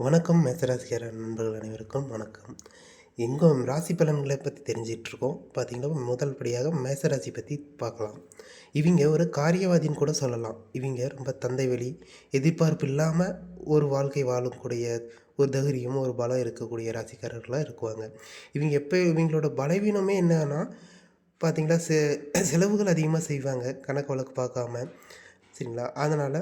வணக்கம் மேசராசிக்கார நண்பர்கள் அனைவருக்கும் வணக்கம். எங்கள் ராசி பலன்களை பற்றி தெரிஞ்சிட்டு இருக்கோம் பார்த்திங்கன்னா முதல் படியாக மேசராசி பற்றி பார்க்கலாம் இவங்க ஒரு காரியவாதின்னு கூட சொல்லலாம். இவங்க ரொம்ப தந்தை வழி எதிர்பார்ப்பு இல்லாமல் ஒரு வாழ்க்கை வாழக்கூடிய ஒரு தைரியம் ஒரு பலம் இருக்கக்கூடிய ராசிக்காரர்களாக இருக்குவாங்க. இவங்க எப்போ இவங்களோட பலவீனமே என்னன்னா பார்த்திங்கன்னா செ செலவுகள் அதிகமாக செய்வாங்க. கணக்கு வழக்கு பார்க்காம. சரிங்களா? அதனால்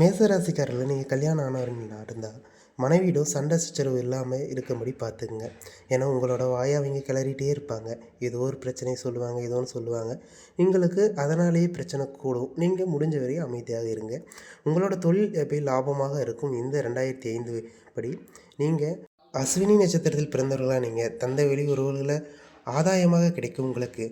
மேசராசிக்காரர்கள் நீங்கள் கல்யாணம் ஆனவர்களாக இருந்தால் மனைவியிடம் சண்டை சச்சரவு இல்லாமல் இருக்கும்படி பார்த்துக்குங்க. ஏன்னா உங்களோட வாயை கிளறிட்டே இருப்பாங்க. ஏதோ ஒரு பிரச்சனையை சொல்லுவாங்க ஏதோ ஒன்று சொல்லுவாங்க. உங்களுக்கு அதனாலேயே பிரச்சனை கூடும். நீங்கள் முடிஞ்ச வரையும் அமைதியாக இருங்க. உங்களோட தொழில் எப்பயும் லாபமாக இருக்கும். இந்த ரெண்டாயிரத்தி ஐந்து படி நீங்கள் அஸ்வினி நட்சத்திரத்தில் பிறந்தவர்களாக நீங்கள் தந்தை வெளி உறவுகளை ஆதாயமாக கிடைக்கும் உங்களுக்கு.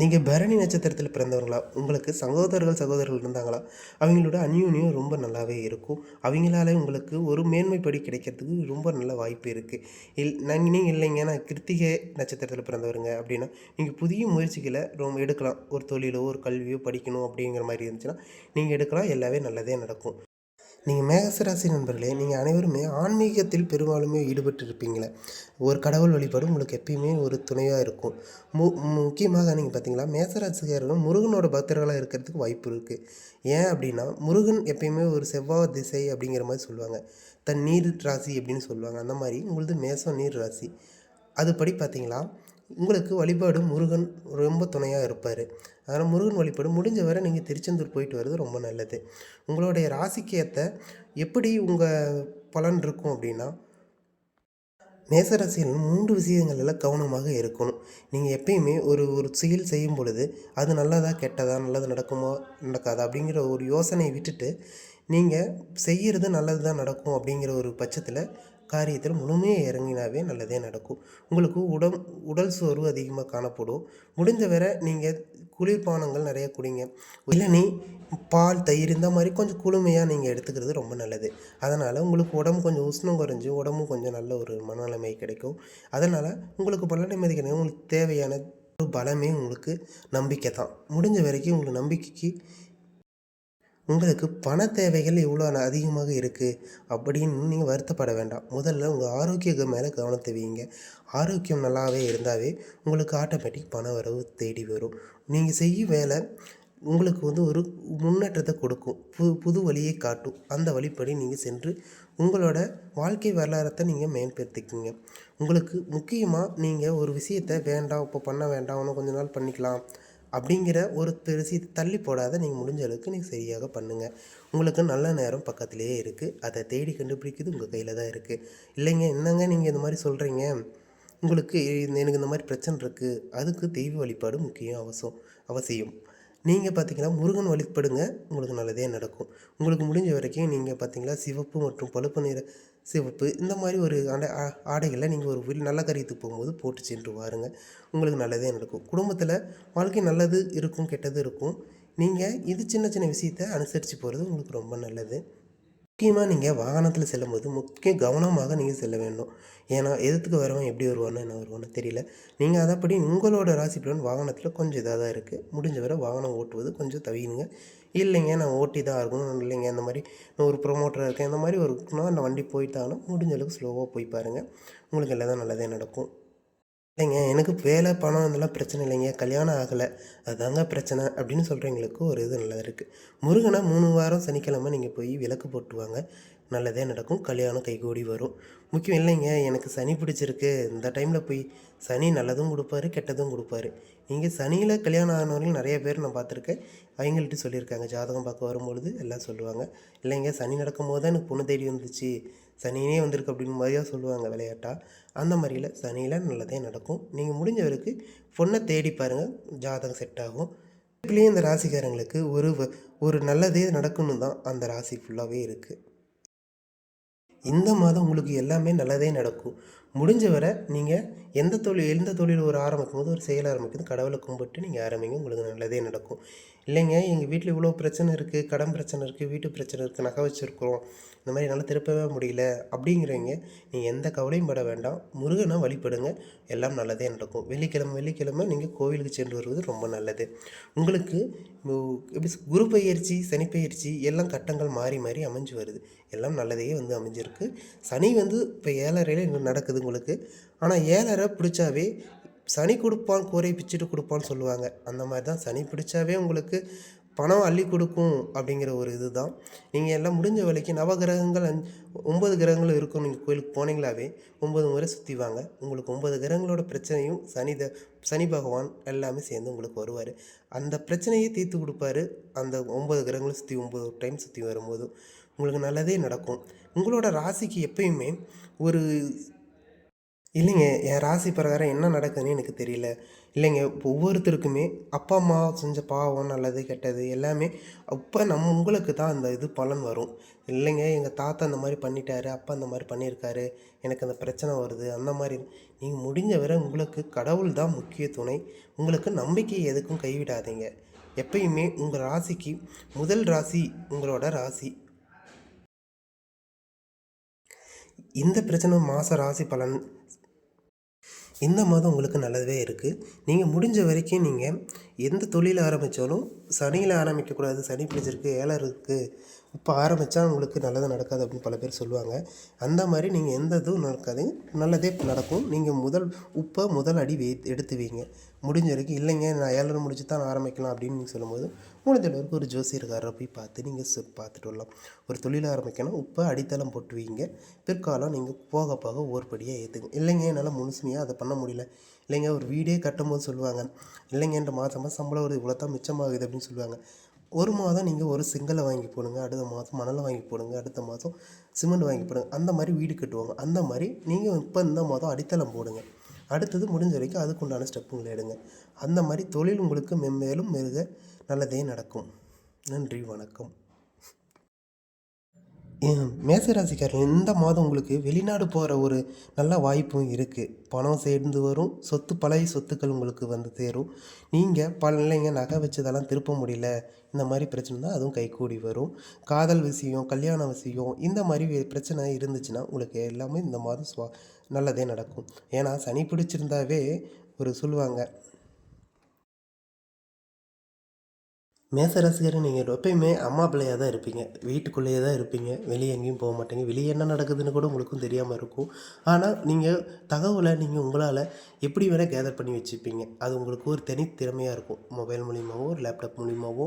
நீங்கள் பரணி நட்சத்திரத்தில் பிறந்தவங்களா? உங்களுக்கு சகோதரர்கள் சகோதரர்கள் இருந்தாங்களா? அவங்களோட அந்யூன்யம் ரொம்ப நல்லாவே இருக்கும். அவங்களால உங்களுக்கு ஒரு மேன்மைப்படி கிடைக்கிறதுக்கு ரொம்ப நல்ல வாய்ப்பு இருக்குது இல் நாங்கள் நீங்கள் இல்லைங்க. நான் கிருத்திகை நட்சத்திரத்தில் பிறந்தவருங்க அப்படின்னா நீங்கள் புதிய முயற்சிகளை ரொம்ப எடுக்கலாம். ஒரு தொழிலோ ஒரு கல்வியோ படிக்கணும் அப்படிங்கிற மாதிரி இருந்துச்சுன்னா நீங்கள் எடுக்கலாம். எல்லாமே நல்லதே நடக்கும். நீங்கள் மேகசராசி நண்பர்களே நீங்கள் அனைவருமே ஆன்மீகத்தில் பெரும்பாலுமே ஈடுபட்டு இருப்பீங்களே ஒரு கடவுள் வழிபாடு உங்களுக்கு எப்பயுமே ஒரு துணையாக இருக்கும். மு முக்கியமாக நீங்கள் பார்த்தீங்களா மேசராசிக்காரர்கள் முருகனோட பக்தர்களாக இருக்கிறதுக்கு வாய்ப்பு இருக்குது ஏன் அப்படின்னா முருகன் எப்பயுமே ஒரு செவ்வாய் திசை அப்படிங்கிற மாதிரி சொல்லுவாங்க. தன் நீர் ராசி அப்படின்னு சொல்லுவாங்க. அந்த மாதிரி உங்களது மேசம் நீர் ராசி. அதுபடி பார்த்தீங்களா உங்களுக்கு வழிபாடு முருகன் ரொம்ப துணையாக இருப்பார். அதனால் முருகன் வழிபாடு முடிஞ்ச வரை நீங்கள் திருச்செந்தூர் போயிட்டு வர்றது ரொம்ப நல்லது. உங்களுடைய ராசிக்கு ஏற்ற எப்படி உங்கள் பலன் இருக்கும் அப்படின்னா மேசராசியில் மூன்று விஷயங்களில் கவனமாக இருக்கணும். நீங்கள் எப்பயுமே ஒரு ஒரு செயல் செய்யும் பொழுது அது நல்லதா கெட்டதா நல்லது நடக்குமா நடக்காதா அப்படிங்கிற ஒரு யோசனையை விட்டுட்டு நீங்கள் செய்கிறது நல்லது தான் நடக்கும் அப்படிங்கிற ஒரு பட்சத்தில் காரியத்தில் முழுமையாக இறங்கினாவே நல்லதே நடக்கும். உங்களுக்கு உடம் உடல் சோர்வு அதிகமாக காணப்படும். முடிஞ்ச வரை நீங்கள் குளிர்பானங்கள் நிறைய குடிங்க. இளநீ பால் தயிர் இந்த மாதிரி கொஞ்சம் குளுமையாக நீங்கள் எடுத்துக்கிறது ரொம்ப நல்லது. அதனால் உங்களுக்கு உடம்பு கொஞ்சம் உஷ்ணம் குறைஞ்சி உடம்பும் கொஞ்சம் நல்ல ஒரு மனநிலைமை கிடைக்கும். அதனால் உங்களுக்கு பல நிம்மதி கிடைக்கும் உங்களுக்கு தேவையான ஒரு பலமே உங்களுக்கு நம்பிக்கை தான் முடிஞ்ச வரைக்கும் உங்களுக்கு நம்பிக்கைக்கு உங்களுக்கு பண தேவைகள் இவ்வளோ அதிகமாக இருக்குது அப்படின்னு நீங்கள் வருத்தப்பட வேண்டாம். முதல்ல உங்கள் ஆரோக்கிய மேலே கவனத்தை வைங்க ஆரோக்கியம் நல்லாவே இருந்தாவே உங்களுக்கு ஆட்டோமேட்டிக் பண வரவு தேடி வரும். நீங்கள் செய்யும் வேலை உங்களுக்கு வந்து ஒரு முன்னேற்றத்தை கொடுக்கும். புது புது வழியை காட்டும். அந்த வழிப்படி நீங்கள் சென்று உங்களோட வாழ்க்கை வரலாறத்தை நீங்கள் மேம்படுத்திக்கிங்க. உங்களுக்கு முக்கியமாக நீங்கள் ஒரு விஷயத்தை வேண்டாம் இப்போ பண்ண வேண்டாம் இன்னும் கொஞ்ச நாள் பண்ணிக்கலாம் அப்படிங்கிற ஒரு விஷயத்தை தள்ளி போடாத நீங்கள் முடிஞ்ச அளவுக்கு நீங்கள் சரியாக பண்ணுங்கள் உங்களுக்கு நல்ல நேரம் பக்கத்துலேயே இருக்குது அதை தேடி கண்டுபிடிக்கிறது உங்கள் கையில் தான் இருக்குது இல்லைங்க என்னங்க நீங்கள் இந்த மாதிரி சொல்கிறீங்க உங்களுக்கு இந்த- எனக்கு இந்த மாதிரி பிரச்சனை இருக்குது அதுக்கு தெய்வ வழிபாடு முக்கியம் அவசியம் அவசியம். நீங்கள் பார்த்தீங்கன்னா முருகன் வழிபடுங்க. உங்களுக்கு நல்லதே நடக்கும். உங்களுக்கு முடிஞ்ச வரைக்கும் நீங்கள் பார்த்தீங்களா சிவப்பு மற்றும் பழுப்பு நிற சிவப்பு இந்த மாதிரி ஒரு ஆடை ஆ- ஆடைகளை நீங்கள் ஒரு நல்ல காரியத்துக்கு போகும்போது போட்டு சென்று வாருங்க. உங்களுக்கு நல்லதே நடக்கும். குடும்பத்தில் வாழ்க்கை நல்லது இருக்கும் கெட்டது இருக்கும். நீங்கள் இது சின்ன சின்ன விஷயத்தை அனுசரித்து போகிறது உங்களுக்கு ரொம்ப நல்லது. முக்கியமாக நீங்கள் வாகனத்தில் செல்லும்போது முக்கிய கவனமாக நீங்கள் செல்ல வேண்டும். ஏன்னா எதுக்கு வரவன் எப்படி வருவான்னு என்ன வருவானு தெரியல. நீங்கள் அதைப்படி உங்களோட ராசி பலன் வாகனத்தில் கொஞ்சம் இதாக தான் இருக்குது முடிஞ்ச வரை வாகனம் ஓட்டுவது கொஞ்சம் தவியுங்க. இல்லைங்க நான் ஓட்டி தான் இருக்கணும் இல்லைங்க. இந்த மாதிரி நான் ஒரு ப்ரொமோட்டராக இருக்கேன். இந்த மாதிரி ஒரு நான் வண்டி போயிட்டாலும் முடிஞ்ச அளவுக்கு ஸ்லோவாக போய் பாருங்கள் உங்களுக்கு எல்லாம் தான் நல்லதே நடக்கும். இல்லைங்க எனக்கு வேலை பணம் இதெல்லாம் பிரச்சனை இல்லைங்க. கல்யாணம் ஆகலை. அதுதாங்க பிரச்சனை அப்படின்னு சொல்கிறவங்களுக்கு ஒரு இது நல்லது இருக்குது முருகனை மூணு வாரம் சனிக்கிழமை நீங்கள் போய் விளக்கு போட்டு வாங்க. நல்லதே நடக்கும். கல்யாணம் கைகூடி வரும். முக்கியம் இல்லைங்க எனக்கு சனி பிடிச்சிருக்கு. இந்த டைமில் போய் சனி நல்லதும் கொடுப்பாரு கெட்டதும் கொடுப்பாரு. நீங்கள் சனியில் கல்யாணம் ஆனவர்கள் நிறைய பேர் நான் பார்த்துருக்கேன். அவங்கள்ட்ட சொல்லியிருக்காங்க. ஜாதகம் பார்க்க வரும்பொழுது எல்லாம் சொல்லுவாங்க. இல்லைங்க சனி நடக்கும் போது தான் எனக்கு பொண்ணு தேடி வந்துச்சு. சனினே வந்திருக்கு அப்படின்னு மாதிரியாக சொல்லுவாங்க விளையாட்டா? அந்த மாதிரியில் சனியில் நல்லதே நடக்கும். நீங்கள் முடிஞ்ச வரைக்கும் பொண்ணை தேடி பாருங்கள் ஜாதகம் செட் ஆகும். இப்படியே இந்த ராசிக்காரங்களுக்கு ஒரு வ- ஒரு நல்லதே நடக்கணும் தான் அந்த ராசி ஃபுல்லாகவே இருக்குது இந்த மாதம் உங்களுக்கு எல்லாமே நல்லதே நடக்கும். முடிஞ்ச வரை நீங்கள் எந்த தொழில் எந்த தொழில் ஒரு ஆரம்பிக்கும் போது ஒரு செயல் ஆரம்பிக்குது கடவுளை கும்பிட்டு நீங்கள் ஆரம்பிங்க உங்களுக்கு நல்லதே நடக்கும். இல்லைங்க எங்கள் வீட்டில் இவ்வளோ பிரச்சனை இருக்குது கடன் பிரச்சனை இருக்குது வீட்டு பிரச்சனை இருக்குது நகை வச்சுருக்குறோம் இந்த மாதிரி என்னால் திருப்பவே முடியல அப்படிங்கிறவங்க நீங்கள் எந்த கவலையும் பட வேண்டாம். முருகனை வழிபடுங்க எல்லாம் நல்லதே நடக்கும். வெள்ளிக்கிழமை வெள்ளிக்கிழமை நீங்கள் கோவிலுக்கு சென்று வருவது ரொம்ப நல்லது. உங்களுக்கு எப்படி குரு பயிற்சி சனி பயிற்சி எல்லாம் கட்டங்கள் மாறி மாறி அமைஞ்சு வருது. எல்லாம் நல்லதே வந்து அமைஞ்சிருக்கு. சனி வந்து இப்போ ஏழரையில் நடக்குது உங்களுக்கு. ஆனால் ஏழரை பிடிச்சாவே சனி கொடுப்பான் கூரை பிச்சுட்டு கொடுப்பான்னு சொல்லுவாங்க. அந்த மாதிரி தான் சனி பிடிச்சாவே உங்களுக்கு பணம் அள்ளி கொடுக்கும் அப்படிங்கிற ஒரு இதுதான். நீங்கள் எல்லாம் முடிஞ்ச வரைக்கும் நவகிரகங்கள் அஞ்சு ஒன்பது கிரகங்கள் இருக்கும். நீங்கள் கோயிலுக்கு போனீங்களாவே ஒன்பது முறை சுற்றி வாங்க. உங்களுக்கு ஒம்பது கிரகங்களோட பிரச்சனையும் சனி த சனி பகவான் எல்லாமே சேர்ந்து உங்களுக்கு வருவார். அந்த பிரச்சனையை தீர்த்து கொடுப்பாரு. அந்த ஒம்பது கிரகங்களும் சுற்றி ஒம்பது டைம் சுற்றி வரும்போது. உங்களுக்கு நல்லதே நடக்கும். உங்களோட ராசிக்கு எப்பயுமே ஒரு இல்லைங்க என் ராசி பிரகாரம் என்ன நடக்குதுன்னு எனக்கு தெரியல. இல்லைங்க ஒவ்வொருத்தருக்குமே அப்பா அம்மா செஞ்ச பாவம் நல்லது கெட்டது எல்லாமே அப்போ நம்ம உங்களுக்கு தான் அந்த இது பலன் வரும். இல்லைங்க எங்கள் தாத்தா அந்த மாதிரி பண்ணிட்டாரு அப்பா அந்த மாதிரி பண்ணியிருக்காரு எனக்கு அந்த பிரச்சனை வருது அந்த மாதிரி. நீங்கள் முடிஞ்ச வரை உங்களுக்கு கடவுள் தான் முக்கிய துணை. உங்களுக்கு நம்பிக்கை எதுக்கும் கைவிடாதீங்க. எப்பயுமே உங்கள் ராசிக்கு முதல் ராசி உங்களோட ராசி. இந்த பிரச்சனை மாத ராசி பலன் இந்த மாதம் உங்களுக்கு நல்லதே இருக்குது நீங்கள் முடிஞ்ச வரைக்கும் நீங்கள் எந்த தொழில் ஆரம்பித்தாலும் சனியில் ஆரம்பிக்கக்கூடாது. சனி பிடிச்சிருக்கு ஏழை இருக்குது இப்போ ஆரம்பித்தா உங்களுக்கு நல்லது நடக்காது அப்படின்னு பல பேர் சொல்லுவாங்க. அந்த மாதிரி நீங்கள் எந்த இதுவும் நடக்காது நல்லதே நடக்கும். நீங்கள் முதல் உப்பை முதல் அடி வே எடுத்து வைங்க. முடிஞ்ச வரைக்கும் இல்லைங்க நான் ஏழரை முடிச்சு தான் ஆரம்பிக்கலாம் அப்படின்னு நீங்கள் சொல்லும்போது முடிஞ்ச அளவுக்கு ஒரு ஜோசியர்காரரை போய் பார்த்து நீங்கள் பார்த்துட்டு வரலாம். ஒரு தொழில் ஆரம்பிக்கணும். உப்பை அடித்தளம் போட்டு வைங்க. பிற்காலம் நீங்கள் போக போக ஓர்படியாக ஏற்றுங்க இல்லைங்க என்னால் முழுசுமையாக அதை பண்ண முடியல. இல்லைங்க ஒரு வீடே கட்டும்போது சொல்லுவாங்க. இல்லைங்க என்ற மாதமாக சம்பளம் ஒரு இவ்வளோ தான் மிச்சமாகுது அப்படின்னு சொல்லுவாங்க. ஒரு மாதம் நீங்கள் ஒரு செங்கலை வாங்கி போடுங்க அடுத்த மாதம் மணலை வாங்கி போடுங்க அடுத்த மாதம் சிமெண்ட் வாங்கி போடுங்க. அந்த மாதிரி வீடு கட்டுவாங்க. அந்த மாதிரி நீங்கள் இப்போ இந்த மாதம் அடித்தளம் போடுங்க. அடுத்தது முடிஞ்ச வரைக்கும் அதுக்குண்டான ஸ்டெப்புங்களை எடுங்க. அந்த மாதிரி தொழில் உங்களுக்கு மென்மேலும் மெருக நல்லதே நடக்கும். நன்றி வணக்கம். ஏன் இந்த மாதம் உங்களுக்கு வெளிநாடு போகிற ஒரு நல்ல வாய்ப்பும் இருக்குது பணம் சேர்ந்து வரும். சொத்து பழைய சொத்துக்கள் உங்களுக்கு வந்து சேரும். நீங்கள் பல நகை வச்சதெல்லாம் திருப்ப முடியல. இந்த மாதிரி பிரச்சனை தான் அதுவும் கைகூடி வரும். காதல் விஷயம் கல்யாண விஷயம் இந்த மாதிரி பிரச்சனை இருந்துச்சுன்னா உங்களுக்கு எல்லாமே இந்த மாதம் சுவா நல்லதே நடக்கும். ஏன்னா சனி பிடிச்சிருந்தாவே ஒரு சொல்லுவாங்க மேசராசிக்கார நீங்கள் எப்பயுமே அம்மா பிள்ளையாக தான் இருப்பீங்க. வீட்டுக்குள்ளேயே தான் இருப்பீங்க. வெளியே எங்கேயும் போக மாட்டீங்க. வெளியே என்ன நடக்குதுன்னு கூட உங்களுக்கும் தெரியாமல் இருக்கும். ஆனால் நீங்கள் தகவலை நீங்கள் உங்களால் எப்படி வேணால் கேதர் பண்ணி வச்சுப்பீங்க. அது உங்களுக்கு ஒரு தனி திறமையாக இருக்கும். மொபைல் மூலியமாகவோ ஒரு லேப்டாப் மூலியமாவோ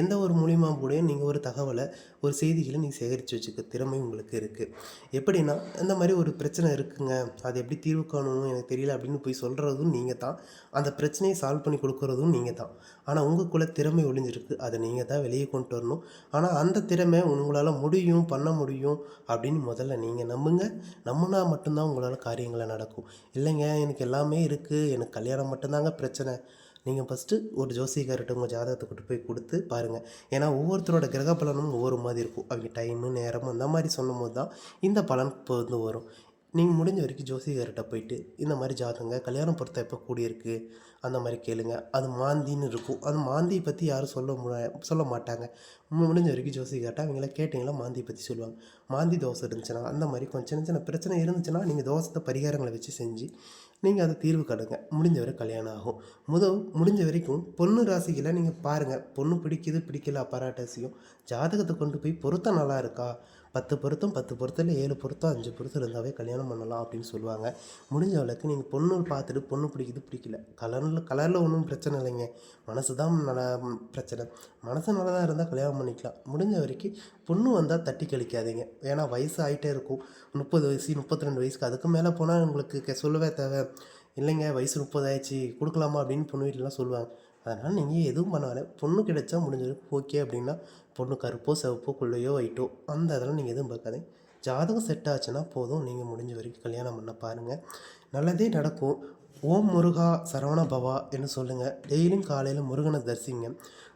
எந்த ஒரு மூலியமாக கூட நீங்கள் ஒரு தகவலை ஒரு செய்திகளை நீங்கள் சேகரித்து வச்சுக்க திறமை உங்களுக்கு இருக்குது எப்படின்னா இந்த மாதிரி ஒரு பிரச்சனை இருக்குங்க. அது எப்படி தீர்வு காணணும் எனக்கு தெரியல அப்படின்னு போய் சொல்கிறதும் நீங்கள் தான் அந்த பிரச்சனையை சால்வ் பண்ணி கொடுக்குறதும் நீங்கள் தான் ஆனால் உங்களுக்குள்ள திறமை ஒளிஞ்சிருக்கு. அதை நீங்கள் தான் வெளியே கொண்டு வரணும். ஆனால் அந்த திறமை உங்களால் முடியும் பண்ண முடியும் அப்படின்னு முதல்ல நீங்கள் நம்புங்க. நம்பினா மட்டும்தான் உங்களால் காரியங்களை நடக்கும். இல்லைங்க எனக்கு எல்லாமே இருக்குது எனக்கு கல்யாணம் மட்டும்தாங்க பிரச்சனை. நீங்கள் ஃபஸ்ட்டு ஒரு ஜோசியக்கார்ட்ட உங்கள் ஜாதகத்தை கொண்டு போய் கொடுத்து பாருங்கள் ஏன்னா ஒவ்வொருத்தரோட கிரக பலனும் ஒவ்வொரு மாதிரி இருக்கும். அவங்க டைமு நேரம் அந்த மாதிரி சொல்லும் போது தான் இந்த பலன் இப்போ வந்து வரும். நீங்கள் முடிஞ்ச வரைக்கும் ஜோசியக்கார்கிட்ட போயிட்டு இந்த மாதிரி ஜாதகங்க கல்யாணம் பொருத்தம் எப்போ கூடியிருக்கு? அந்த மாதிரி கேளுங்க. அது மாந்தின்னு இருக்கும். அது மாந்தியை பற்றி யாரும் சொல்ல மு சொல்ல மாட்டாங்க. முடிஞ்ச வரைக்கும் ஜோசியக்கார்ட்ட அவங்கள கேட்டிங்களா? மாந்தியை பற்றி சொல்லுவாங்க. மாந்தி தோசை இருந்துச்சுன்னா அந்த மாதிரி கொஞ்சம் சின்ன சின்ன பிரச்சனை இருந்துச்சுன்னா நீங்கள் தோசத்தை பரிகாரங்களை வச்சு செஞ்சு நீங்கள் அதை தீர்வு கடுங்க முடிஞ்ச வரை கல்யாணம் ஆகும். முதல் முடிஞ்ச வரைக்கும் பொண்ணு ராசிகளை நீங்கள் பாருங்கள் பொண்ணு பிடிக்குது பிடிக்கல அப்பாராட்டசியம் ஜாதகத்தை கொண்டு போய் பொருத்தம் நல்லா இருக்கா? பத்து பொருத்தம் பத்து பொருத்தம் ஏழு பொருத்தம் அஞ்சு பொருத்தம் இருந்தாவே கல்யாணம் பண்ணலாம் அப்படின்னு சொல்லுவாங்க. முடிஞ்ச அளவுக்கு நீங்கள் பொண்ணு பார்த்துட்டு பொண்ணு பிடிக்குது பிடிக்கல. கலரில் கலரில் ஒன்றும் பிரச்சனை இல்லைங்க. மனசு தான் நல்லா பிரச்சனை. மனசு நல்லா தான் இருந்தால் கல்யாணம் பண்ணிக்கலாம். முடிஞ்ச வரைக்கும் பொண்ணு வந்தால் தட்டி கழிக்காதீங்க. ஏன்னா வயசு ஆகிட்டே இருக்கும். முப்பது வயசு முப்பத்தி ரெண்டு வயசுக்கு அதுக்கு மேலே போனால் உங்களுக்கு சொல்லவே தேவை. இல்லைங்க வயசு முப்பது ஆயிடுச்சு கொடுக்கலாமா அப்படின்னு பொண்ணு வீட்டிலலாம் சொல்லுவாங்க. அதனால் நீங்கள் எதுவும் பண்ண வேணாம். பொண்ணு கிடைச்சா முடிஞ்ச ஓகே அப்படின்னா பொண்ணு கருப்போ சிவப்போ குள்ளையோ ஒயிட்டோ அந்த இதெல்லாம் நீங்கள் எதுவும் பார்க்காதீங்க. ஜாதகம் செட் ஆச்சுன்னா போதும். நீங்கள் முடிஞ்ச வரைக்கும் கல்யாணம் பண்ண பாருங்கள் நல்லதே நடக்கும். ஓம் முருகா சரவண பவா என்று சொல்லுங்கள் டெய்லியும் காலையில் முருகனை தரிசிங்க.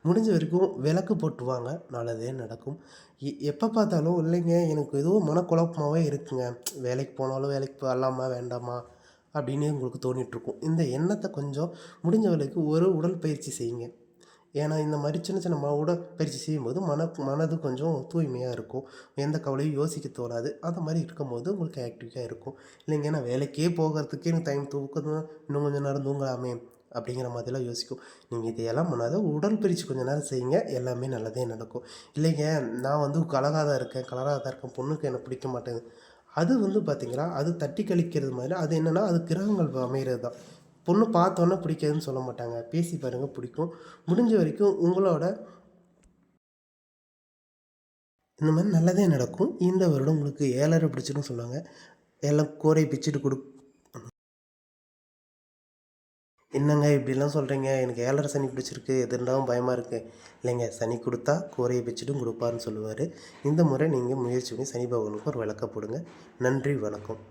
முடிஞ்ச வரைக்கும் விளக்கு போட்டுவாங்க நல்லதே நடக்கும். எ எப்போ பார்த்தாலும் இல்லைங்க எனக்கு ஏதோ மனக்குழப்பமாகவே இருக்குங்க. வேலைக்கு போனாலும் வேலைக்கு போகலாமா வேண்டாமா அப்படின்னு உங்களுக்கு தோணிகிட்ருக்கும் இந்த எண்ணத்தை கொஞ்சம் முடிஞ்ச வரைக்கும் ஒரு உடற்பயிற்சி செய்யுங்க. ஏன்னா இந்த மாதிரி சின்ன சின்ன ம உடற்பயிற்சி செய்யும்போது மன மனது கொஞ்சம் தூய்மையாக இருக்கும். எந்த கவலையும் யோசிக்க தோணாது. அந்த மாதிரி இருக்கும்போது உங்களுக்கு ஆக்டிவாக இருக்கும். இல்லைங்க நான் வேலைக்கே போகிறதுக்கே எனக்கு டைம் தூக்கம் இன்னும் கொஞ்சம் நேரம் தூங்கலாமே அப்படிங்கிற மாதிரிலாம் யோசிக்கும். நீங்கள் இதையெல்லாம் பண்ணாத. உடற்பயிற்சி கொஞ்ச நேரம் செய்யுங்க. எல்லாமே நல்லதே நடக்கும். இல்லைங்க நான் வந்து கலராக தான் இருக்கேன். கலராக தான் இருக்கேன். பொண்ணுக்கு எனக்கு பிடிக்க மாட்டேங்குது. அது வந்து பார்த்திங்கன்னா அது தட்டி கழிக்கிறது மாதிரி. அது என்னென்னா அது கிரகங்கள் அமைகிறது தான் பொண்ணு பார்த்தோன்னே பிடிக்காதுன்னு சொல்ல மாட்டாங்க. பேசி பாருங்கள் பிடிக்கும். முடிஞ்ச வரைக்கும் உங்களோட இந்த மாதிரி நல்லதே நடக்கும். இந்த வருடம் உங்களுக்கு ஏழரை பிடிச்சிடும் சொல்லுவாங்க. எல்லாம் கோரை பிச்சுட்டு கொடு. என்னங்க இப்படிலாம் சொல்கிறீங்க எனக்கு ஏழரை சனி பிடிச்சிருக்கு. எது பயமாக இருக்குது இல்லைங்க சனி கொடுத்தா கோரையை பிச்சுட்டும் கொடுப்பாருன்னு சொல்லுவார். இந்த முறை நீங்கள் முயற்சி பண்ணி சனி பகவானுக்கு ஒரு விளக்க போடுங்க. நன்றி வணக்கம்.